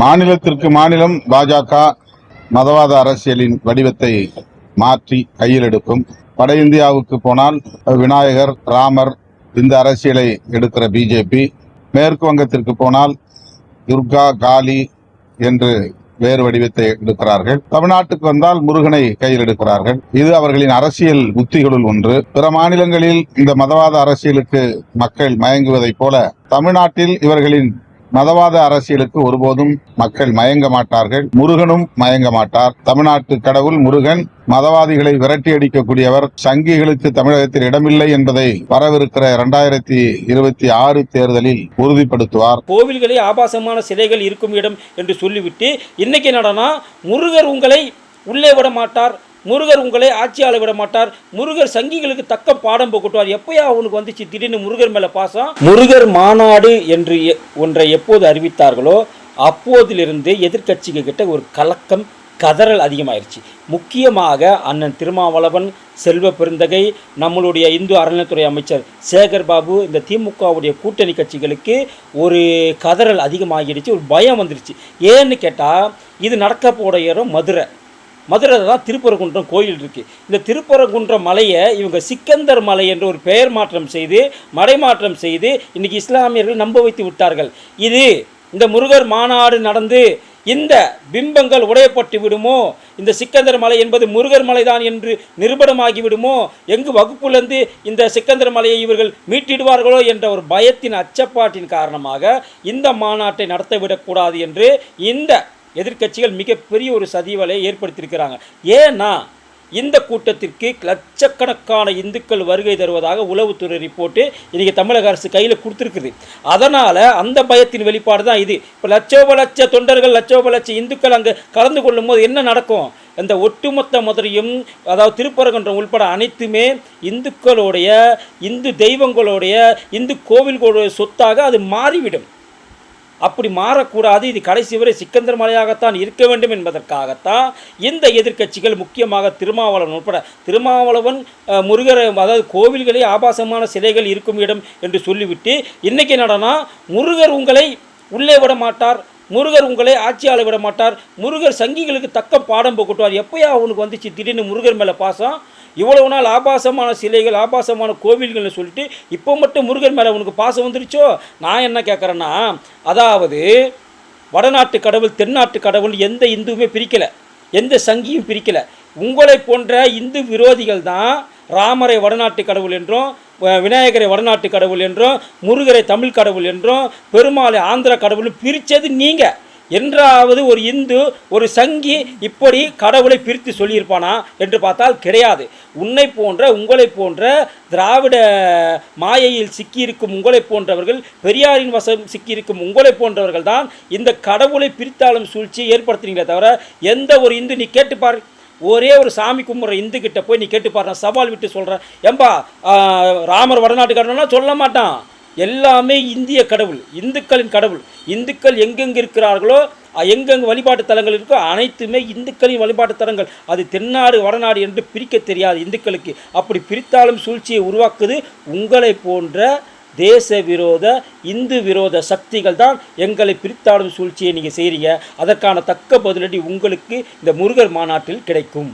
மாநிலத்திற்கு மாநிலம் பாஜக மதவாத அரசியலின் வடிவத்தை மாற்றி கையில் எடுக்கும். வட இந்தியாவுக்கு போனால் விநாயகர் ராமர் இந்த அரசியலை எடுக்கிற பிஜேபி மேற்கு வங்கத்திற்கு போனால் துர்கா காளி என்று வேறு வடிவத்தை எடுக்கிறார்கள். தமிழ்நாட்டுக்கு வந்தால் முருகனை கையில் எடுக்கிறார்கள். இது அவர்களின் அரசியல் உத்திகளுள் ஒன்று. பிற மாநிலங்களில் இந்த மதவாத அரசியலுக்கு மக்கள் மயங்குவதைப் போல தமிழ்நாட்டில் இவர்களின் மதவாத அரசியலுக்கு ஒருபோதும் மக்கள் மயங்க மாட்டார்கள். முருகனும் மயங்க மாட்டார். தமிழ்நாட்டு கடவுள் முருகன் மதவாதிகளை விரட்டி அடிக்கக்கூடியவர். சங்கிகளுக்கு தமிழகத்தில் இடமில்லை என்பதை வரவிருக்கிற இரண்டாயிரத்தி இருபத்தி ஆறு தேர்தலில் உறுதிப்படுத்துவார். கோவில்களே ஆபாசமான சிலைகள் இருக்கும் இடம் என்று சொல்லிவிட்டு இன்னைக்கு என்னடனா முருகர் உங்களை உள்ளே விட மாட்டார். முருகர் உங்களை ஆட்சியாள விட மாட்டார். முருகர் சங்கிகளுக்கு தக்க பாடம் புகட்டுவார். எப்பயா அவனுக்கு வந்துச்சு? திடீர்னு முருகர் மேல பாசம். முருகர் மாநாடு என்று எ- ஒன்றை எப்போது அறிவித்தார்களோ அப்போதிலிருந்து எதிர்க்கட்சிங்க கிட்ட ஒரு கலக்கம் கதறல் அதிகமாயிருச்சு. முக்கியமாக அண்ணன் திருமாவளவன் செல்வ பெருந்தகை நம்மளுடைய இந்து அறநிலைத்துறை அமைச்சர் சேகர் பாபு இந்த திமுகவுடைய கூட்டணி கட்சிகளுக்கு ஒரு கதறல் அதிகமாகிடுச்சு ஒரு பயம் வந்துருச்சு. ஏன்னு கேட்டால் இது நடக்க போட இடம் மதுரை தான் திருப்பரங்குன்றம் கோயில் இருக்குது இந்த திருப்பரங்குன்றம் மலையை இவங்க சிக்கந்தர் மலை என்று ஒரு பெயர் மாற்றம் செய்து மடைமாற்றம் செய்து இன்னைக்கு இஸ்லாமியர்கள் நம்ப வைத்து விட்டார்கள். இது இந்த முருகர் மாநாடு நடந்து இந்த பிம்பங்கள் உடையப்பட்டு விடுமோ? இந்த சிக்கந்தர் மலை என்பது முருகர் மலைதான் என்று நிரூபணமாகி விடுமோ? எங்கு வகுப்புலேருந்து இந்த சிக்கந்தர் மலையை இவர்கள் மீட்டிடுவார்களோ என்ற ஒரு பயத்தின் அச்சப்பாட்டின் காரணமாக இந்த மாநாட்டை நடத்த விடக்கூடாது என்று இந்த எதிர்க்கட்சிகள் மிகப்பெரிய ஒரு சதிவலையை ஏற்படுத்தியிருக்கிறாங்க. ஏன்னா இந்த கூட்டத்திற்கு லட்சக்கணக்கான இந்துக்கள் வருகை தருவதாக உளவுத்துறை ரிப்போர்ட்டு இன்றைக்கி தமிழக அரசு கையில் கொடுத்துருக்குது. அதனால் அந்த பயத்தின் வெளிப்பாடு தான் இது. இப்போ லட்சோப லட்ச தொண்டர்கள் லட்சோப லட்ச இந்துக்கள் அங்கே கலந்து கொள்ளும் போது என்ன நடக்கும்? இந்த ஒட்டுமொத்த மதுரையும் அதாவது திருப்பரங்குன்றம் உள்பட அனைத்துமே இந்துக்களுடைய இந்து தெய்வங்களுடைய இந்து கோவில்களுடைய சொத்தாக அது மாறிவிடும். அப்படி மாறக்கூடாது. இது கடைசி வரை சிக்கந்தர் மலையாகத்தான் இருக்க வேண்டும் என்பதற்காகத்தான் இந்த எதிர்க்கட்சிகள் முக்கியமாக திருமாவளவன் உட்பட திருமாவளவன் முருகர் அதாவது கோவில்களே ஆபாசமான சிலைகள் இருக்கும் இடம் என்று சொல்லிவிட்டு இன்றைக்கி நடனா முருகர் உங்களை உள்ளே விட மாட்டார் முருகர் உங்களை ஆட்சியாள விட மாட்டார் முருகர் சங்கிகளுக்கு தக்க பாடம் போட்டுவார் எப்போயா அவனுக்கு வந்துச்சு திடீர்னு முருகர் மேலே பாசம்? இவ்வளவு நாள் ஆபாசமான சிலைகள் ஆபாசமான கோவில்கள்னு சொல்லிட்டு இப்போ மட்டும் முருகன் மேலே உனக்கு பாசம் வந்துருச்சோ? நான் என்ன கேட்குறேன்னா அதாவது வடநாட்டு கடவுள் தென்னாட்டு கடவுள் எந்த இந்துவுமே பிரிக்கலை. எந்த சங்கியும் பிரிக்கலை. உங்களை போன்ற இந்து விரோதிகள் தான் ராமரை வடநாட்டு கடவுள் என்றும் விநாயகரை வடநாட்டு கடவுள் என்றும் முருகரை தமிழ் கடவுள் என்றும் பெருமாளை ஆந்திர கடவுள் பிரித்தது நீங்கள் என்றாவது ஒரு இந்து ஒரு சங்கி இப்படி கடவுளை பிரித்து சொல்லியிருப்பானா என்று பார்த்தால் கிடையாது. உன்னை போன்ற உங்களை போன்ற திராவிட மாயையில் சிக்கியிருக்கும் உங்களை போன்றவர்கள் பெரியாரின் வசம் சிக்கியிருக்கும் உங்களை போன்றவர்கள் தான் இந்த கடவுளை பிரித்தாளும் சூழ்ச்சியை ஏற்படுத்துறீங்களே தவிர எந்த ஒரு இந்து நீ கேட்டுப்பார். ஒரே ஒரு சாமி கும்பிட்ற இந்து கிட்ட போய் நீ கேட்டுப்பார். நான் சவால் விட்டு சொல்கிறேன் ஏம்பா ராமர் வடநாட்டுக்காரனா? சொல்ல மாட்டான். எல்லாமே இந்திய கடவுள் இந்துக்களின் கடவுள். இந்துக்கள் எங்கெங்கே இருக்கிறார்களோ எங்கெங்கு வழிபாட்டு தலங்கள் இருக்கோ அனைத்துமே இந்துக்களின் வழிபாட்டு தலங்கள். அது தென்னாடு வடநாடு என்று பிரிக்க தெரியாது இந்துக்களுக்கு. அப்படி பிரித்தாலும் சூழ்ச்சியை உருவாக்குது உங்களை போன்ற தேச விரோத இந்து விரோத சக்திகள் தான் எங்களை பிரித்தாடும் சூழ்ச்சியை நீங்கள் செய்கிறீங்க அதற்கான தக்க பதிலடி உங்களுக்கு இந்த முருகர் மாநாட்டில் கிடைக்கும்.